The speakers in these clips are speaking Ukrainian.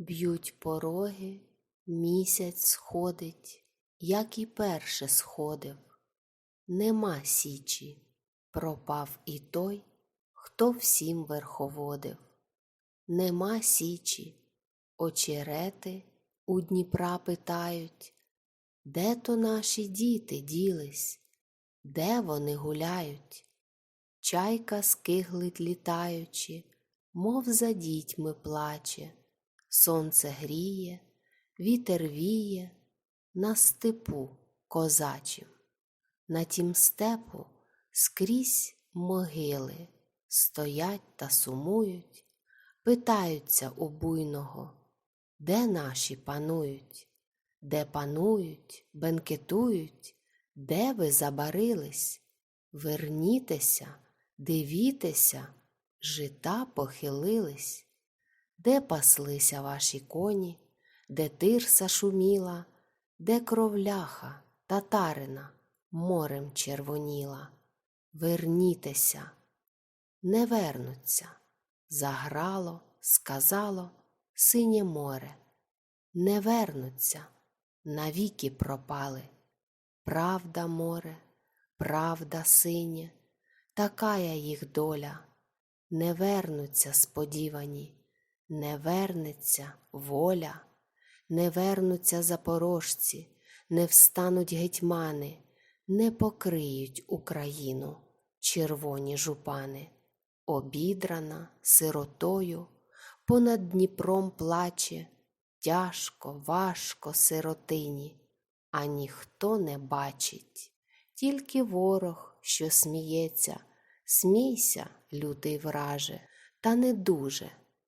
Б'ють пороги, місяць сходить, як і перше сходив. Нема січі, пропав і той, хто всім верховодив. Нема січі, очерети у Дніпра питають, де то наші діти ділись, де вони гуляють? Чайка скиглить літаючи, мов за дітьми плаче, сонце гріє, вітер віє на степу козачим. На тім степу скрізь могили стоять та сумують, питаються у буйного, де наші панують, де панують, бенкетують, де ви забарились? Вернітеся, дивітеся, жита похилились, де паслися ваші коні, де тирса шуміла, де кровляха, татарина морем червоніла. Вернітеся, не вернуться, заграло, сказало синє море, не вернуться, навіки пропали. Правда, море, правда, синє, такая їх доля, не вернуться сподівані, не вернеться воля, не вернуться запорожці, не встануть гетьмани, не покриють Україну червоні жупани. Обідрана сиротою, понад Дніпром плаче, тяжко, важко сиротині, а ніхто не бачить, тільки ворог, що сміється, смійся, лютий враже, та не дуже,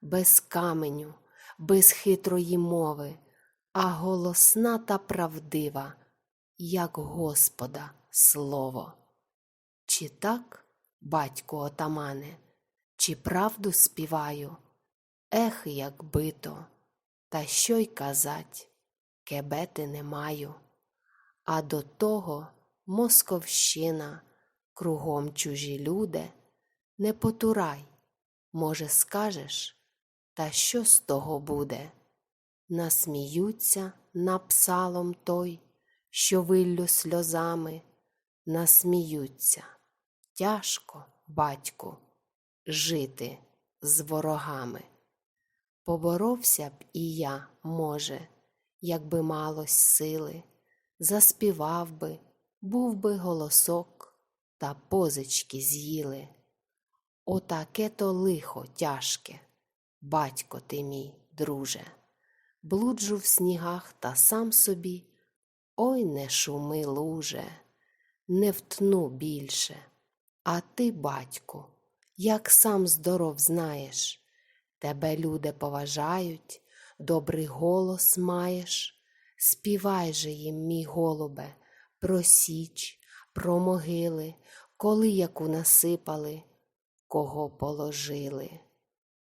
без каменю, без хитрої мови, а голосна та правдива, як Господа слово. Чи так, батько отамане, чи правду співаю? Ех, як бито, та що й казать, кебети не маю. А до того московщина, кругом чужі люди, не потурай, може, скажеш, та що з того буде? Насміються над псалом той, що виллю сльозами, насміються. Тяжко, батьку, жити з ворогами. Поборовся б і я, може, якби малось сили, заспівав би, був би голосок, та позички з'їли. Отаке то лихо тяжке, батько ти мій, друже, блуджу в снігах та сам собі, ой не шуми, луже, не втну більше. А ти, батьку, як сам здоров знаєш, тебе люди поважають, добрий голос маєш, співай же їм, мій голубе, про січ, про могили, коли яку насипали, кого положили,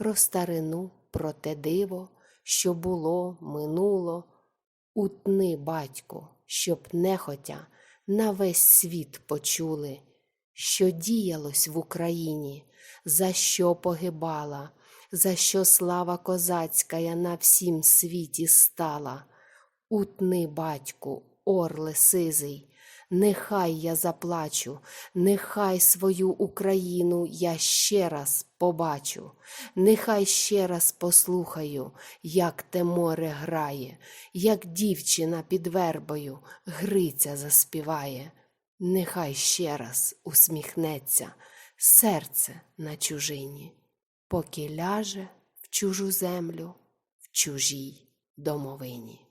про старину, про те диво, що було, минуло, утни, батьку, щоб нехотя на весь світ почули що діялось в Україні, за що погибала, за що слава козацька на всім світі стала. Утни, батьку, орле сизий, нехай я заплачу, нехай свою Україну я ще раз побачу, нехай ще раз послухаю, як те море грає, як дівчина під вербою Гриця заспіває. Нехай ще раз усміхнеться серце на чужині, поки ляже в чужу землю в чужій домовині.